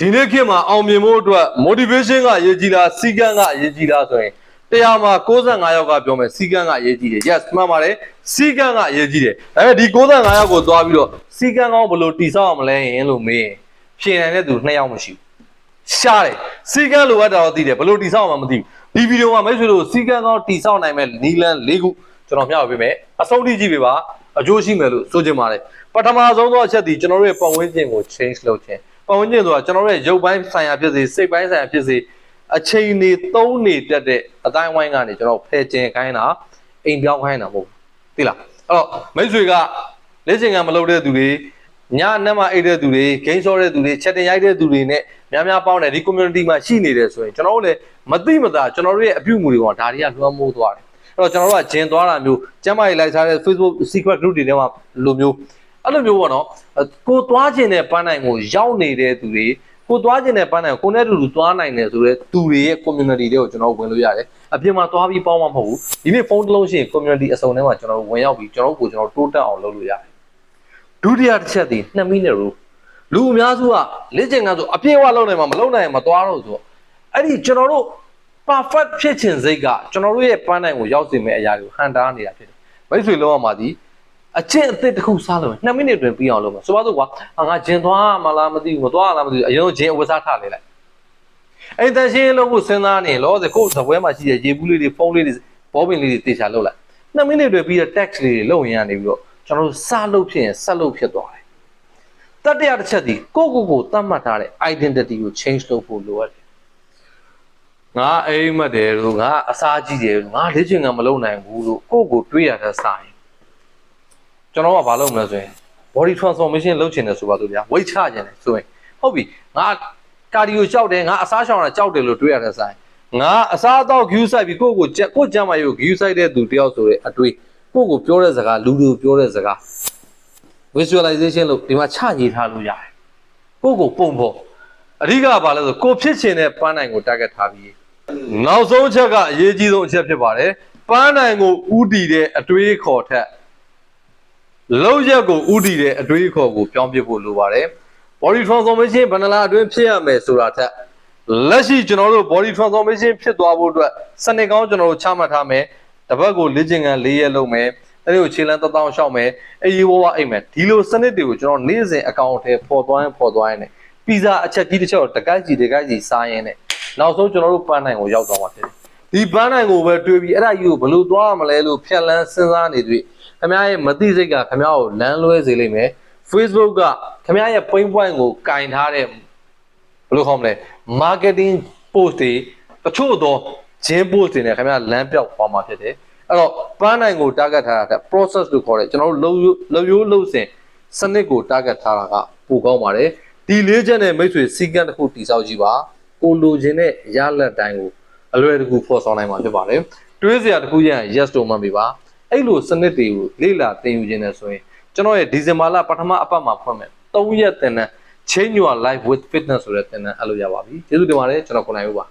ဒီနေ့ခေတ်မှာအောင်မြင်ဖို့အတွက် motivation ကအရေးကြီးလားစီကံကအရေးကြီးလားဆိုရင်တရားမှာ65ယောက်ကပြောမယ်စီကံကအရေးကြီးတယ် yes မှန်ပါတယ်စီကံကအရေးကြီးတယ်ဒါပေမဲ့ဒီ65ယောက်ကိုသွားပြီးတော့စီကံကောင်းဘယ်လိုတိဆောက်အောင်မလဲရင်လို့မေးရင်ဖြေနိုင်တဲ့သူ2ယောက်မရှိဘူးရှားတယ်စီကံလိုအပ်တာတော့သိတယ်ဘယ်လိုတိဆောက်အောင်မှမသိဘူးဒီဗီဒီယိုမှာမိတ်ဆွေတို့စီကံကောင်းတိဆောက်နိုင်မဲ့နီလန်၄ခုကျွန်တော်မျှဝေပေးမယ်အဆုံးထိကြည့်ပေးပါအကျိုးရှိမယ်လို့ဆိုချင်ပါတယ်ပထမဆုံးသောအချက်ဒီကျွန်တော်တို့ရဲ့ပတ်ဝန်းကျင်ကို change လုပ်ခြင်း ပတ်ဝန်းကျင်ဆိုတာကျွန်တော်တို့ရဲ့ရုပ်ပိုင်းဆိုင်ရာဖြစ်စေစိတ်ပိုင်းဆိုင်ရာဖြစ်စေအချိန်နေသုံးနေတတ်တဲ့အတိုင်းအဝိုင်းကနေကျွန်တော်ဖယ်ကျင်ခိုင်းတာအိမ်ပြောင်းခိုင်းတာမဟုတ်ဘူးသိလားအဲ့တော့မိတ်ဆွေကလက်ကျင်ကမလုပ်တဲ့သူတွေညနဲ့မှအိတ်တဲ့သူတွေဂိမ်းဆောတဲ့သူတွေချက်တင်ရိုက်တဲ့သူတွေနဲ့များများပေါင်းတဲ့ဒီ community မှာရှိနေတယ်ဆိုရင်ကျွန်တော်တို့လည်းမသိမသာကျွန်တော်တို့ရဲ့အပြုအမူတွေကဒါတွေကလွှမ်းမိုးသွားတယ်အဲ့တော့ကျွန်တော်တို့ကဂျင်သွားတာမျိုးကျမ်းမာရေးလိုက်စားတဲ့ Facebook secret group တွေထဲမှာလိုမျိုး အဲ့လိုမျိုးပေါ့နော်ကိုသွားခြင်းတဲ့ပန်းနိုင်ကိုရောက်နေတဲ့သူတွေကိုသွားခြင်းတဲ့ပန်းနိုင်ကိုကိုနဲ့တူတူသွားနိုင်တယ်ဆိုတော့သူတွေရဲ့ community တွေကိုကျွန်တော်ဝင်လို့ရတယ်အပြင်မှာသွားပြီးပေါင်းမှာမဟုတ်ဘူးဒီနေ့ဖုန်းတစ်လုံးရှိရင် community အစုံထဲမှာကျွန်တော်ဝင်ရောက်ပြီးကျွန်တော်တို့ကိုကျွန်တော်တိုးတက်အောင်လုပ်လို့ရတယ်ဒုတိယတစ်ချက်ဒီ2မိနစ်ရူလူအများစုကလက်ကျင်ကဆိုအပြည့်အဝလုပ်နိုင်မှာမလုပ်နိုင်ရင်မသွားတော့ဆိုတော့အဲ့ဒီကျွန်တော်တို့ perfect ဖြစ်ခြင်းစိတ်ကကျွန်တော်တို့ရဲ့ပန်းနိုင်ကိုရောက်စေမယ့်အရာတွေကိုဟန်တားနေတာဖြစ်တယ်မိတ်ဆွေလုံးဝမှာဒီ အချင်းအသစ်တစ်ခုစားလို့2မိနစ်တွင်ပြီးအောင်လုပ်မှာဆိုပါစို့ကွာအာငါဂျင်သွားမလားမသိဘူးမသွားလားမသိဘူးအရင်ကဂျင်အဝတ်စားထားလေလိုက်အဲ့တန်ရှင်းလို့ကိုစဉ်းစားနေလောဆယ်ကိုယ်စပွဲမှာရှိတဲ့ရေဘူးလေးတွေဖုန်းလေးတွေဘောပင်လေးတွေတေချာလုပ်လိုက်2မိနစ်တွင်ပြီးတော့ text လေးတွေလုပ်ရင်ရနေပြီးတော့ကျွန်တော်တို့စလုပ်ဖြစ်ရင်ဆက်လုပ်ဖြစ်သွားတယ်တတိယတစ်ချက်ဒီကိုယ့်ကိုယ်ကိုသတ်မှတ်ထားတဲ့ identity ကို change လုပ်ဖို့လိုအပ်တယ်ငါအိမ်မက်တယ်လို့ငါအစားကြီးတယ်လို့ငါလေ့ကျင့်ကမလုပ်နိုင်ဘူးလို့ကိုယ့်ကိုတွေးရတဲ့စာရင် ကျွန်တော်ကဘာလုပ်မလဲဆိုရင် body transformation လုပ်ချင်တယ်ဆိုပါစို့ဗျာ weight ချချင်တယ်ဆိုရင်ဟုတ်ပြီငါကာဒီယိုကြောက်တယ်ငါအစားရှောင်တာကြောက်တယ်လို့တွေးရတဲ့စာရင်ငါအစားအသောက် view site ပြီးကိုယ့်ကိုကြက်ကိုယ့်ကြမ်းမာရေးကို view site တဲ့သူတယောက်ဆိုတဲ့အတွေးကိုယ့်ကိုပြောတဲ့စကားလူလူပြောတဲ့စကား visualization လို့ဒီမှာချရေးထားလို့ရတယ်ကိုယ့်ကိုပုံဖို့အဓိကကဘာလဲဆိုကိုဖြစ်ချင်တဲ့ပန်းနိုင်ကို target ထားပြီးနောက်ဆုံးအချက်ကအရေးကြီးဆုံးအချက်ဖြစ်ပါတယ်ပန်းနိုင်ကိုဥတည်တဲ့အတွေးခေါ်ထက် လောက်ရက်ကိုဥတည်တဲ့အတွေးခေါ်ကိုပြောင်းပြဖို့လိုပါတယ် body transformation ဘယ်နှလားအတွင်းဖြစ်ရမယ်ဆိုတာထက်လက်ရှိကျွန်တော်တို့ body transformation ဖြစ်သွားဖို့အတွက်စနစ်ကောင်းကျွန်တော်တို့ချမှတ်ထားမယ်တပတ်ကိုလေ့ကျင့်ခန်း၄ရက်လုပ်မယ်အဲ့ဒီကိုခြေလမ်းတစ်တောင်းရှောက်မယ်အေးရေးဝဝအိမ်မယ်ဒီလိုစနစ်တွေကိုကျွန်တော်နေ့စဉ်အကောင့်ထဲပေါ်သွားရင်ပေါ်သွားရင်လည်းပီဇာအချက်ကြီးတစ်ချက်ကိုတကိုက်ကြီးတကိုက်ကြီးစားရင်လည်းနောက်ဆုံးကျွန်တော်တို့ပန်းနိုင်ကိုရောက်သွားမှာဖြစ်တယ် ဒီပန်းနိုင်ကိုပဲတွေးပြီးအဲ့ဒါကြီးကိုဘယ်လိုသွားရမလဲလို့ဖြတ်လန်းစဉ်းစားနေတွေ့ခင်ဗျားရဲ့မသိစိတ်ကခင်ဗျားကိုလမ်းလွဲစေလိမ့်မယ် Facebook ကခင်ဗျားရဲ့ point point ကိုကင်ထားတဲ့ဘယ်လိုခေါ်မလဲ marketing post တွေတချို့သောဂျင်း post တွေနဲ့ခင်ဗျားလမ်းပြောက်သွားမှာဖြစ်တယ်အဲ့တော့ပန်းနိုင်ကို target ထားတာ process လို့ခေါ်တယ်ကျွန်တော်တို့လုံရိုးလုံစင်စနစ်ကို target ထားတာကပိုကောင်းပါတယ်ဒီလေးချက်နဲ့မိတ်ဆွေစီကံတစ်ခုတိစောက်ကြည့်ပါကိုလိုချင်တဲ့ရလက်တိုင်းကို အလွယ်တကူဖော်ဆောင်နိုင်မှာဖြစ်ပါတယ်တွေးစရာတစ်ခုရရင် yes တော့မှတ်ပေးပါအဲ့လိုစနစ်တွေကိုလေ့လာသင်ယူခြင်းနဲ့ဆိုရင်ကျွန်တော်ရဲ့ဒီဇင်ဘာလပထမအပတ်မှာဖွင့်မယ်3ရက်သင်တန်း change your life with fitness ဆိုတဲ့သင်တန်းအဲ့လိုရပါပြီကျေးဇူးတင်ပါတယ်ကျွန်တော်ကိုနိုင်ဦးပါ